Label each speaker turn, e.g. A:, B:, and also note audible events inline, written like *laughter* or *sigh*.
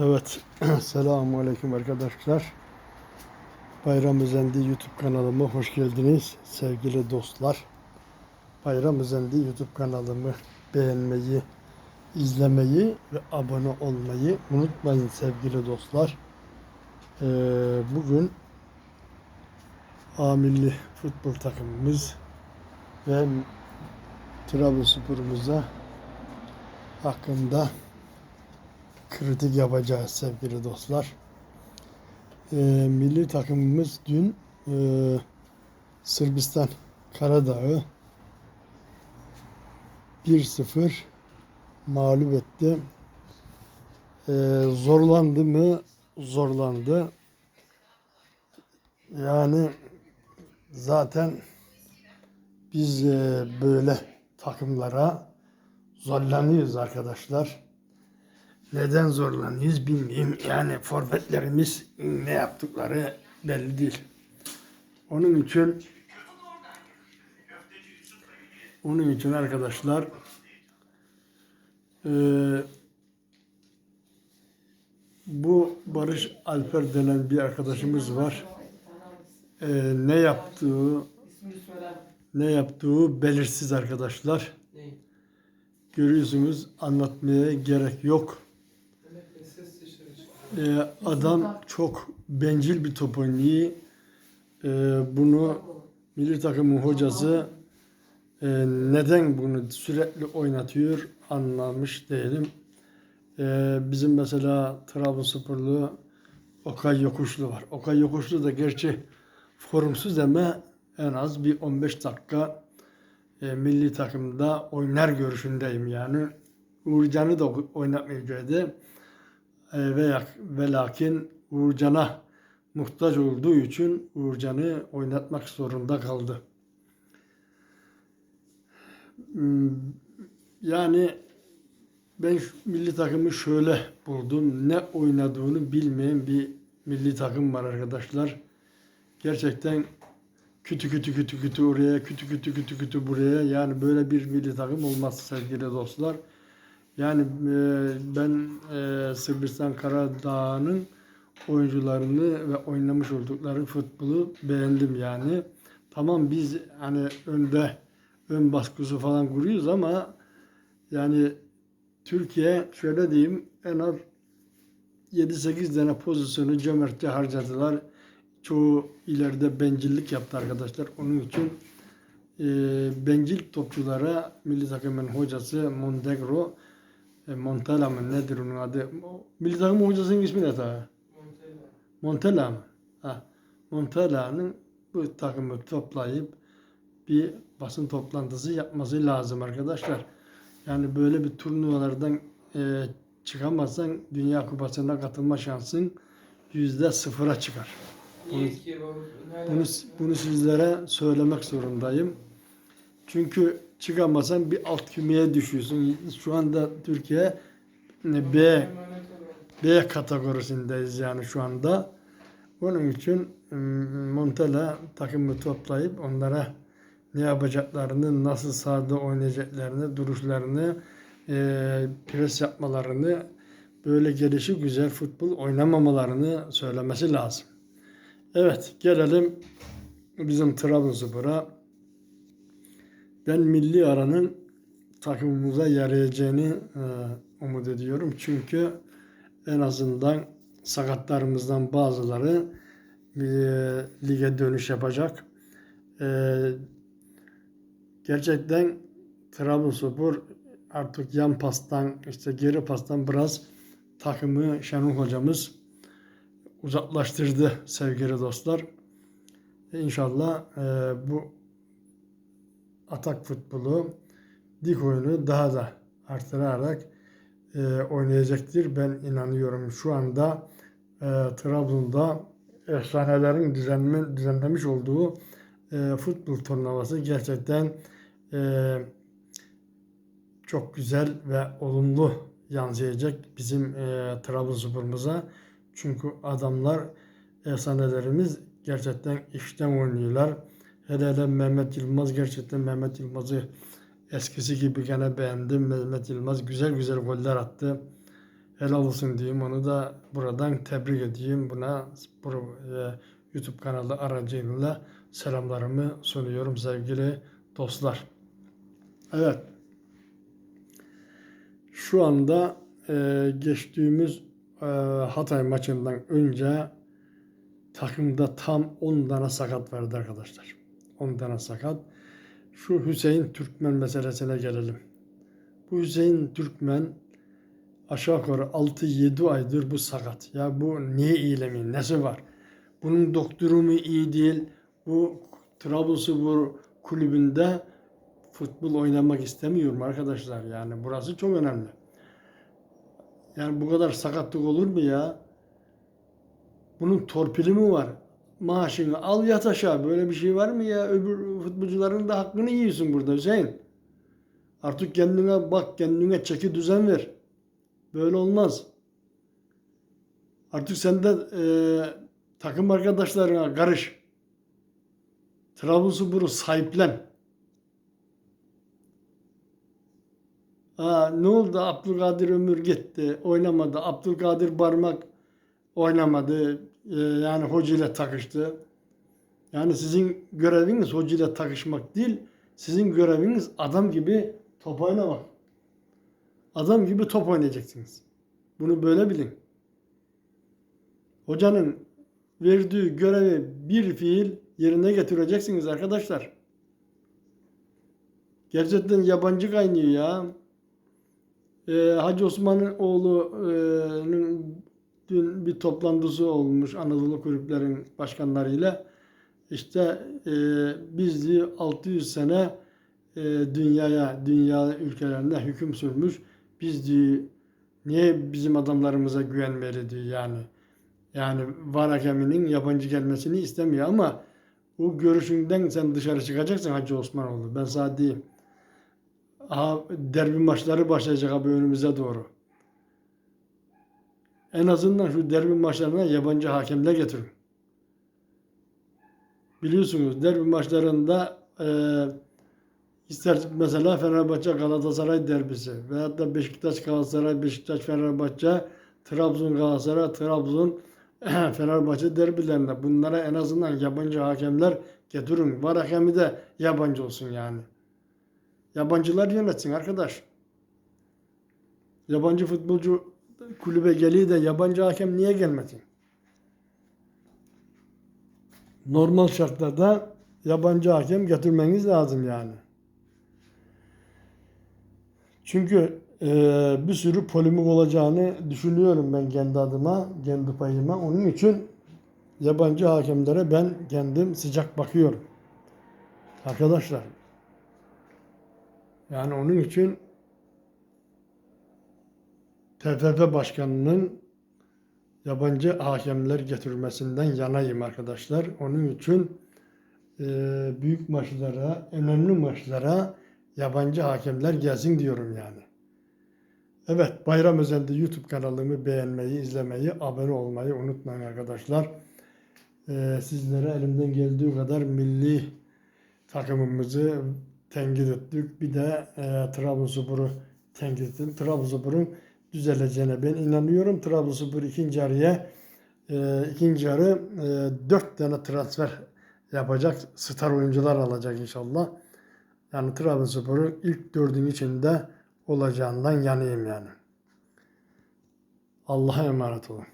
A: Evet, *clears throat* selamun aleyküm arkadaşlar. Bayram Özendi YouTube kanalıma hoş geldiniz sevgili dostlar. Bayram Özendi YouTube kanalımı beğenmeyi, izlemeyi ve abone olmayı unutmayın sevgili dostlar. Ee, bugün A Futbol takımımız ve Trabzonspor'umuza hakkında kritik yapacağız sevgili dostlar. Ee, milli takımımız dün e, Sırbistan Karadağ'ı 1-0 mağlup etti. Ee, zorlandı mı? Zorlandı. Yani zaten biz e, böyle takımlara zorlanıyoruz arkadaşlar. Neden zorlanıyoruz bilmiyorum. Yani forvetlerimiz ne yaptıkları belli değil. Onun için onun için arkadaşlar eee, bu Barış Alper denen bir arkadaşımız var. Eee, ne yaptığı ne yaptığı belirsiz arkadaşlar. Görüyorsunuz anlatmaya gerek yok. Ee, adam çok bencil bir top oynuyor. Ee, bunu milli takımın hocası e, neden bunu sürekli oynatıyor anlamış değilim. Ee, bizim mesela Trabzonsporlu Okay Yokuşlu var. Okay Yokuşlu da gerçi formsuz ama en az bir 15 dakika e, milli takımda oynar görüşündeyim yani. Uğurcan'ı da oynatmayacaktı. E, veya ve lakin Uğurcan'a muhtaç olduğu için Uğurcan'ı oynatmak zorunda kaldı. Hmm, Yani ben milli takımı şöyle buldum. Ne oynadığını bilmeyen bir milli takım var arkadaşlar. Gerçekten kütü kütü kütü kütü oraya, kütü kütü kütü kütü buraya. Yani böyle bir milli takım olmaz sevgili dostlar. Yani e, ben e, Sırbistan Karadağ'ın oyuncularını ve oynamış oldukları futbolu beğendim yani. Tamam biz hani önde ön baskısı falan kuruyoruz ama yani Türkiye şöyle diyeyim en az 7-8 tane pozisyonu cömertçe harcadılar. Çoğu ileride bencillik yaptı arkadaşlar. Onun için e, bencil topçulara milli takımın hocası Montenegro e, Montella mı nedir onun adı? Milli takımın hocasının ismi ne ta?
B: Montella.
A: Montella mı? Ha. Montella'nın bu takımı toplayıp bir basın toplantısı yapması lazım arkadaşlar. Yani böyle bir turnuvalardan e, çıkamazsan Dünya Kupası'na katılma şansın yüzde sıfıra çıkar.
B: Niye ki bu? Nerede?
A: Bunu, bunu sizlere söylemek zorundayım. Çünkü çıkamazsan bir alt kümeye düşüyorsun. Şu anda Türkiye e, B. B kategorisindeyiz yani şu anda. Onun için ım, Montella takımı toplayıp onlara ne yapacaklarını, nasıl sahada oynayacaklarını, duruşlarını, e, pres yapmalarını, böyle gelişi güzel futbol oynamamalarını söylemesi lazım. Evet, gelelim bizim Trabzonspor'a. Ben milli aranın takımımıza yarayacağını e, umut ediyorum. Çünkü en azından sakatlarımızdan bazıları e, lige dönüş yapacak. E, gerçekten Trabzonspor artık yan pastan işte geri pastan biraz takımı Şenol hocamız uzaklaştırdı sevgili dostlar. İnşallah e, bu atak futbolu dik oyunu daha da artırarak e, oynayacaktır. Ben inanıyorum şu anda e, Trabzon'da efsanelerin düzenme, düzenlemiş olduğu e, futbol turnuvası gerçekten e, çok güzel ve olumlu yansıyacak bizim e, Trabzonspor'umuza. Çünkü adamlar efsanelerimiz gerçekten işten oynuyorlar. Hele hele Mehmet Yılmaz gerçekten Mehmet Yılmaz'ı eskisi gibi gene beğendim. Mehmet Yılmaz güzel güzel goller attı. helal olsun diyeyim. Onu da buradan tebrik edeyim. Buna bu e, YouTube kanalı aracılığıyla selamlarımı sunuyorum sevgili dostlar. Evet. Şu anda e, geçtiğimiz e, Hatay maçından önce takımda tam 10 tane sakat vardı arkadaşlar. 10 tane sakat. Şu Hüseyin Türkmen meselesine gelelim. Bu Hüseyin Türkmen aşağı yukarı 6-7 aydır bu sakat. Ya bu niye iyilemiyor? Nesi var? Bunun doktoru mu iyi değil? Bu Trabzonspor kulübünde futbol oynamak istemiyorum arkadaşlar. Yani burası çok önemli. Yani bu kadar sakatlık olur mu ya? Bunun torpili mi var? Maaşını al yat aşağı. Böyle bir şey var mı ya? Öbür futbolcuların da hakkını yiyorsun burada Hüseyin. Artık kendine bak, kendine çeki düzen ver. Böyle olmaz. Artık sen de e, takım arkadaşlarına karış. Trabzonspor'u sahiplen. Aa, ne oldu? Abdülkadir Ömür gitti. Oynamadı. Abdülkadir Barmak oynamadı. Ee, yani hoca ile takıştı. Yani sizin göreviniz hoca ile takışmak değil. Sizin göreviniz adam gibi top oynamak. Adam gibi top oynayacaksınız. Bunu böyle bilin. Hocanın verdiği görevi bir fiil yerine getireceksiniz arkadaşlar. Gerçekten yabancı kaynıyor ya. Ee, Hacı Osman'ın oğlunun dün bir toplantısı olmuş Anadolu kulüplerin başkanlarıyla. İşte e, biz diyor 600 sene e, dünyaya, dünya ülkelerinde hüküm sürmüş. Biz diyor niye bizim adamlarımıza güvenmeli diyor yani. Yani var hakeminin yabancı gelmesini istemiyor ama o görüşünden sen dışarı çıkacaksın Hacı Osmanoğlu. Ben sana. Aha, derbi maçları başlayacak abi önümüze doğru. En azından şu derbi maçlarına yabancı hakemler getirin. Biliyorsunuz derbi maçlarında e, ister mesela Fenerbahçe Galatasaray derbisi veyahut da Beşiktaş Galatasaray Beşiktaş Fenerbahçe Trabzon Galatasaray Trabzon *clears throat* Fenerbahçe derbilerinde bunlara en azından yabancı hakemler getirin. Var hakemi de yabancı olsun yani. Yabancılar yönetsin arkadaş. Yabancı futbolcu kulübe geliyor da yabancı hakem niye gelmesin? Normal şartlarda yabancı hakem getirmeniz lazım yani. Çünkü e, bir sürü polemik olacağını düşünüyorum ben kendi adıma, kendi payıma. Onun için yabancı hakemlere ben kendim sıcak bakıyorum. Arkadaşlar. Yani onun için TFF Başkanı'nın yabancı hakemler getirmesinden yanayım arkadaşlar. Onun için e, büyük maçlara, önemli maçlara yabancı hakemler gelsin diyorum yani. Evet, bayram özelde YouTube kanalımı beğenmeyi, izlemeyi, abone olmayı unutmayın arkadaşlar. E, sizlere elimden geldiği kadar milli takımımızı tenkit ettik. Bir de e, Trabzonspor'u tenkit ettim. Trabzonspor'un düzeleceğine ben inanıyorum. Trabzonspor ikinci yarıya e, ikinci yarı e, dört tane transfer yapacak. Star oyuncular alacak inşallah. Yani Trabzonspor'un ilk dördün içinde olacağından yanayım yani. Allah'a emanet olun.